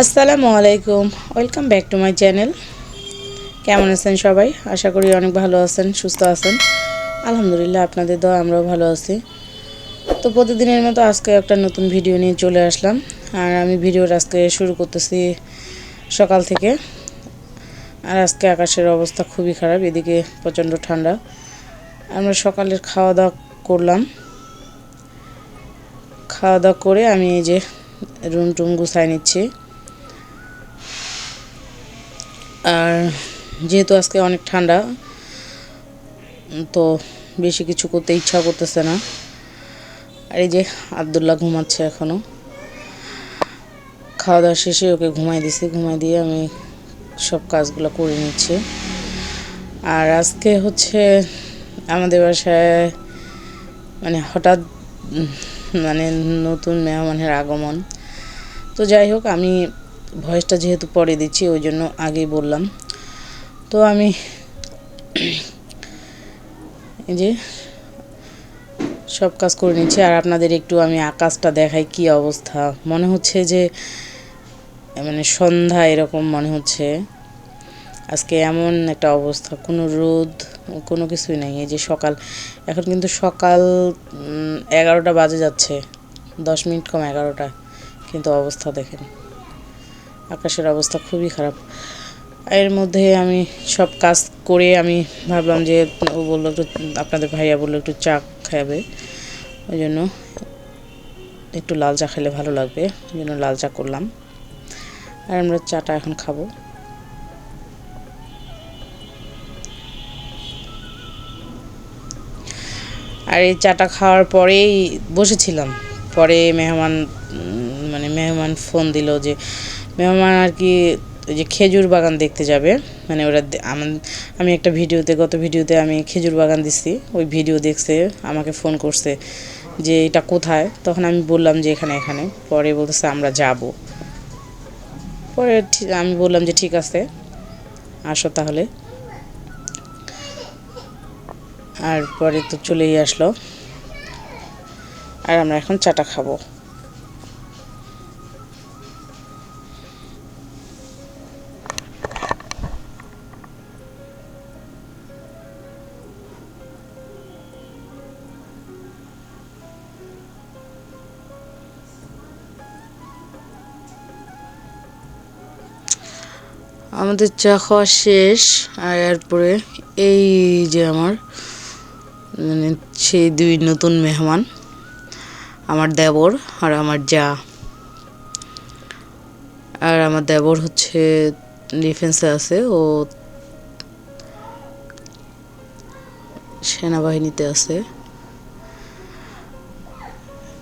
আসসালামু আলাইকুম। Welcome back to my channel কেমন আছেন সবাই? আশা করি অনেক ভালো আছেন, সুস্থ আছেন। আলহামদুলিল্লাহ, আপনাদের দোয়া, আমরাও ভালো আছি। তো প্রতিদিনের মতো আজকে একটা নতুন ভিডিও নিয়ে চলে আসলাম। আর আমি ভিডিওটা আজকে শুরু করতেছি সকাল থেকে। আর আজকে আকাশের অবস্থা খুবই খারাপ, এদিকে প্রচণ্ড ঠান্ডা। আমরা সকালের খাওয়া দাওয়া করলাম। খাওয়া দাওয়া করে আমি এই যে রুম টুম গুছাই নিচ্ছি। আর যেহেতু আজকে অনেক ঠান্ডা, তো বেশি কিছু করতে ইচ্ছা করতেছে না। আর এই যে আবদুল্লাহ ঘুমাচ্ছে এখনও খাওয়া দাওয়া শেষে ওকে ঘুমাই দিছি। ঘুমাই দিয়ে আমি সব কাজগুলো করে নিচ্ছি। আর আজকে হচ্ছে আমাদের বাসায় মানে হঠাৎ মানে নতুন মেহমানের আগমন। তো যাই হোক, আমি ভয়েসটা যেহেতু পরে দিচ্ছি, ওই জন্য আগেই বললাম। তো আমি এই যে সব কাজ করে নিচ্ছি, আর আপনাদের একটু আমি আকাশটা দেখাই কি অবস্থা। মনে হচ্ছে যে মানে সন্ধ্যা এরকম মনে হচ্ছে। আজকে এমন একটা অবস্থা, কোনো রোদ, কোনো কিছুই নেই। এই যে সকাল, এখন কিন্তু সকাল এগারোটা বাজে যাচ্ছে, দশ মিনিট কম এগারোটা। কিন্তু অবস্থা দেখেন। আকাশের অবস্থা খুবই খারাপ। এর মধ্যে আমি সব কাজ করে আমি ভাবলাম যে ও বলল একটু, আপনাদের ভাইয়া বলল একটু চা খাবে। ওই জন্য একটু লাল চা খেলে ভালো লাগবে, ওই জন্য লাল চা করলাম। আর আমরা চাটা এখন খাব। আর এই চাটা খাওয়ার পরেই বসেছিলাম। পরে মেহমান মানে মেহমান ফোন দিল যে মেহমান আর কি ওই যে খেজুর বাগান দেখতে যাবে। মানে ওরা আমি একটা ভিডিওতে, গত ভিডিওতে আমি খেজুর বাগান দিছি। ওই ভিডিও দেখছে, আমাকে ফোন করছে যে এটা কোথায়? তখন আমি বললাম যে এখানে এখানে। পরে বলতেছে আমরা যাব। পরে আমি বললাম যে ঠিক আছে, আসো তাহলে। আর পরে তো চলেই আসলো। আর আমরা এখন চাটা খাব। আমাদের চা খাওয়া শেষ, আর এরপরে এই যে আমার মানে সেই দুই নতুন মেহমান, আমার দেবর আর আমার যা। আর আমার দেবর হচ্ছে ডিফেন্সে আছে, ও সেনাবাহিনীতে আছে।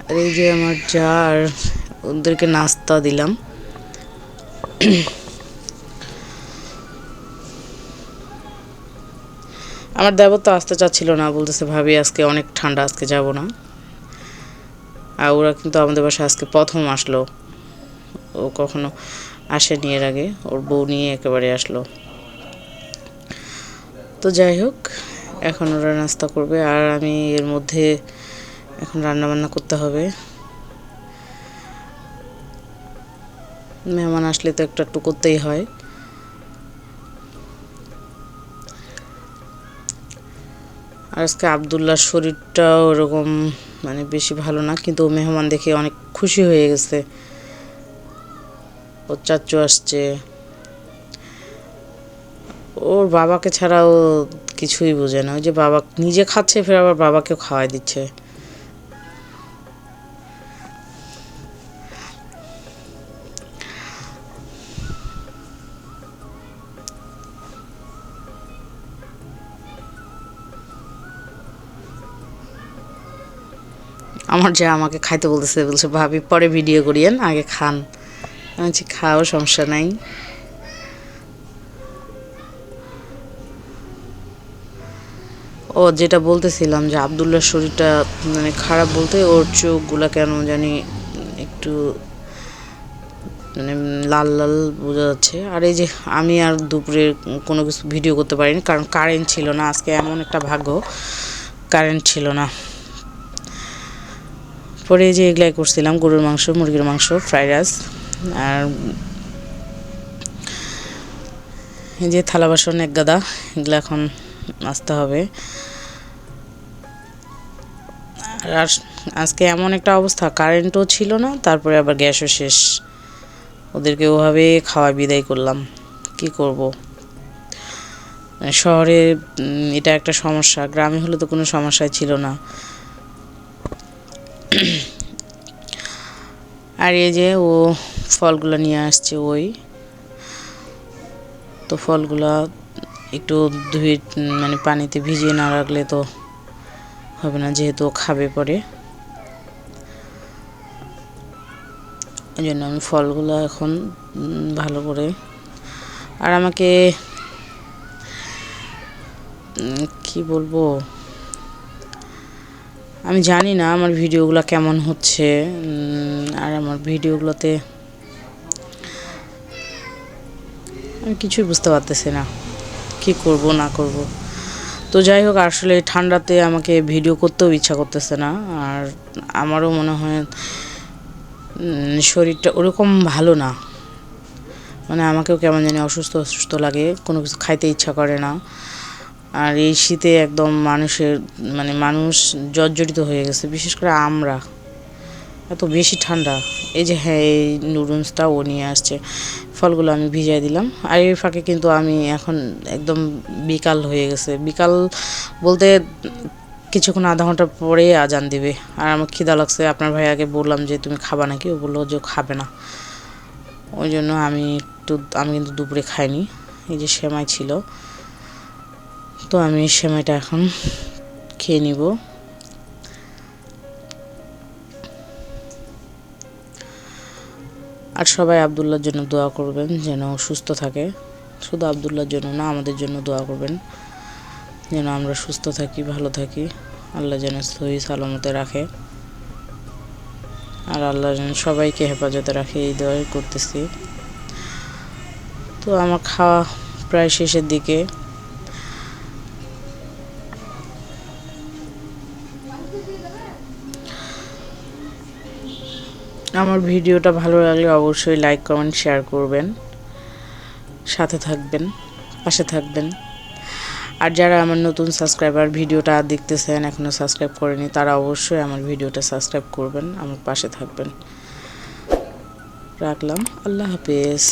আর এই যে আমার যা, আর ওদেরকে নাস্তা দিলাম। আমার দেবর তো আসতে চাচ্ছিল না, বলতেছে, ভাবি, আজকে অনেক ঠান্ডা, আজকে যাব না। আর ওরা কিন্তু আমাদের বাসায় আজকে প্রথম আসলো। ও কখনো আসেনি এর আগে, ওর বউ নিয়ে একেবারে আসলো। তো যাই হোক, এখন ওরা নাস্তা করবে, আর আমি এর মধ্যে এখন রান্না বান্না করতে হবে। মেহমান আসলে তো একটু একটু করতেই হয়। আজকে আবদুল্লার শরীরটাও ওরকম মানে বেশি ভালো না, কিন্তু মেহমান দেখে অনেক খুশি হয়ে গেছে। ওর চাচু আসছে। ওর বাবাকে ছাড়াও কিছুই বোঝে না। ওই যে বাবা নিজে খাচ্ছে, ফের আবার বাবাকেও খাওয়াই দিচ্ছে। আমার যা আমাকে খাইতে বলতেছে, বলছে, ভাবি, পরে ভিডিও করিয়েন, আগে খান। আমি বলছি, খাও, সমস্যা নাই। ও যেটা বলতেছিলাম যে আবদুল্লার শরীরটা মানে খারাপ বলতে ওর চোখগুলো কেন জানি একটু মানে লাল লাল বোঝা যাচ্ছে। আর এই যে আমি আর দুপুরে কোনো কিছু ভিডিও করতে পারিনি, কারণ কারেন্ট ছিল না, আজকে এমন একটা ভাগ্য কারেন্ট ছিল না। পরে যে এগুলাই করছিলাম, গরুর মাংস, মুরগির মাংস, ফ্রাইড রাইস আর এই যে থালা বাসন, এক গাদা, এগুলো এখন আসতে হবে। আর আজকে এমন একটা অবস্থা, কারেন্টও ছিল না, তারপরে আবার গ্যাসও শেষ। ওদেরকে ওভাবে খাওয়া বিদায় করলাম, কি করব? শহরে এটা একটা সমস্যা, গ্রামে হলে তো কোনো সমস্যাই ছিল না। আর এই যে ও ফলগুলো নিয়ে আসছে, ওই। তো ফলগুলো একটু ধুয়ে মানে পানিতে ভিজিয়ে না রাখলে তো হবে না, যেহেতু খাবে পরে। এই জন্য আমি ফলগুলো এখন ভালো করে আর আমাকে কি বলব? আমি জানি না আমার ভিডিওগুলো কেমন হচ্ছে আর আমার ভিডিওগুলোতে আমি কিছুই বুঝতে পারতেছি না, কি করব, না করব। তো যাই হোক, আসলে ঠান্ডাতে আমাকে ভিডিও করতেও ইচ্ছা করতেছে না, আর আমারও মনে হয় শরীরটা ওরকম ভালো না। মানে আমাকেও কেমন জানি অসুস্থ অসুস্থ লাগে, কোনো কিছু খাইতে ইচ্ছা করে না। আর এই শীতে একদম মানুষের মানে মানুষ জর্জরিত হয়ে গেছে, বিশেষ করে আমরা। এত বেশি ঠান্ডা। এই যে হ্যাঁ এই নুডলসটা ও নিয়ে আসছে। ফলগুলো আমি ভিজাই দিলাম। আর এই ফাঁকে কিন্তু আমি এখন একদম বিকাল হয়ে গেছে। বিকাল বলতে কিছুক্ষণ আধা ঘণ্টা পরে আজান দিবে। আর আমার খিদা লাগছে। আপনার ভাইয়াকে বললাম যে, তুমি খাবা নাকি? ও বলল যে, খাবে না। ওই জন্য আমি একটু, আমি কিন্তু দুপুরে খাইনি। এই যে সেমাই ছিল। তো আমি সেমাইটা এখন খেয়ে নিব। আর সবাই আবদুল্লার জন্য দোয়া করবেন যেন সুস্থ থাকে। শুধু আবদুল্লার জন্য না, আমাদের জন্য দোয়া করবেন যেন আমরা সুস্থ থাকি, ভালো থাকি। আল্লাহ যেন সহি সালামতে রাখে। আর আল্লাহ যেন সবাইকে হেফাজতে রাখে, এই দোয়াই করতেছি। তো আমার খাওয়া প্রায় শেষের দিকে। আমার ভিডিওটা ভালো লাগলে অবশ্যই লাইক কমেন্ট শেয়ার করবেন। সাথে থাকবেন, পাশে থাকবেন। আর যারা আমার নতুন সাবস্ক্রাইবার ভিডিওটা দেখতেছেন এখনও সাবস্ক্রাইব করেনি, তারা অবশ্যই আমার ভিডিওটা সাবস্ক্রাইব করবেন, আমার পাশে থাকবেন। রাখলাম, আল্লাহ হাফেজ।